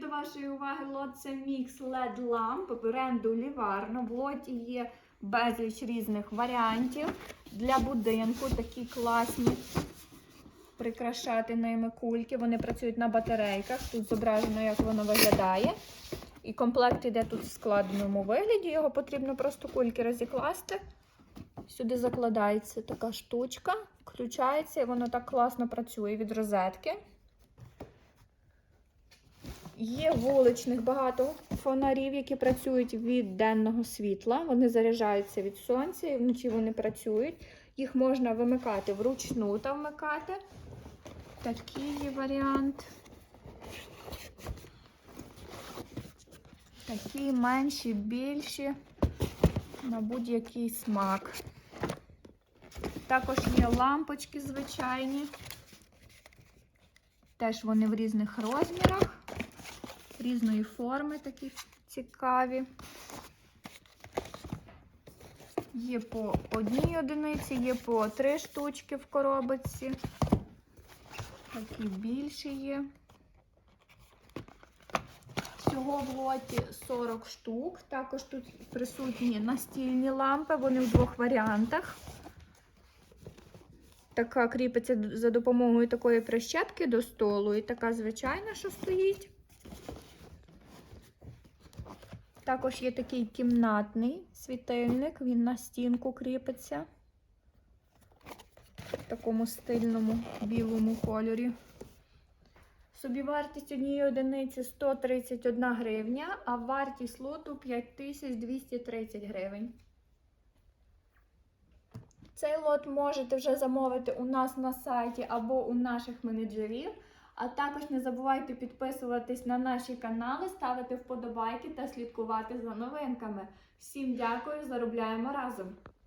До вашої уваги лот це мікс LED ламп бренду Livarno. В лоті є безліч різних варіантів для будинку. Такі класні. Прикрашати ними кульки. Вони працюють на батарейках. Тут зображено, як воно виглядає. І комплект йде тут в складеному вигляді. Його потрібно просто кульки розікласти. Сюди закладається така штучка, включається і воно так класно працює від розетки. Є вуличних багато фонарів, які працюють від денного світла. Вони заряджаються від сонця і вночі вони працюють. Їх можна вимикати вручну та вмикати. Такий є варіант. Такі менші, більші, на будь-який смак. Також є лампочки звичайні. Теж вони в різних розмірах, різної форми такі цікаві. Є по одній одиниці, є по три штучки в коробочці. Такі більші є. Всього в лоті 40 штук. Також тут присутні настільні лампи, вони в двох варіантах. Така кріпиться за допомогою такої прищепки до столу, і така звичайна, що стоїть. Також є такий кімнатний світильник, він на стінку кріпиться в такому стильному білому кольорі. Собівартість однієї одиниці 131 гривня, а вартість лоту 5230 гривень. Цей лот можете вже замовити у нас на сайті або у наших менеджерів. А також не забувайте підписуватись на наші канали, ставити вподобайки та слідкувати за новинками. Всім дякую, заробляємо разом!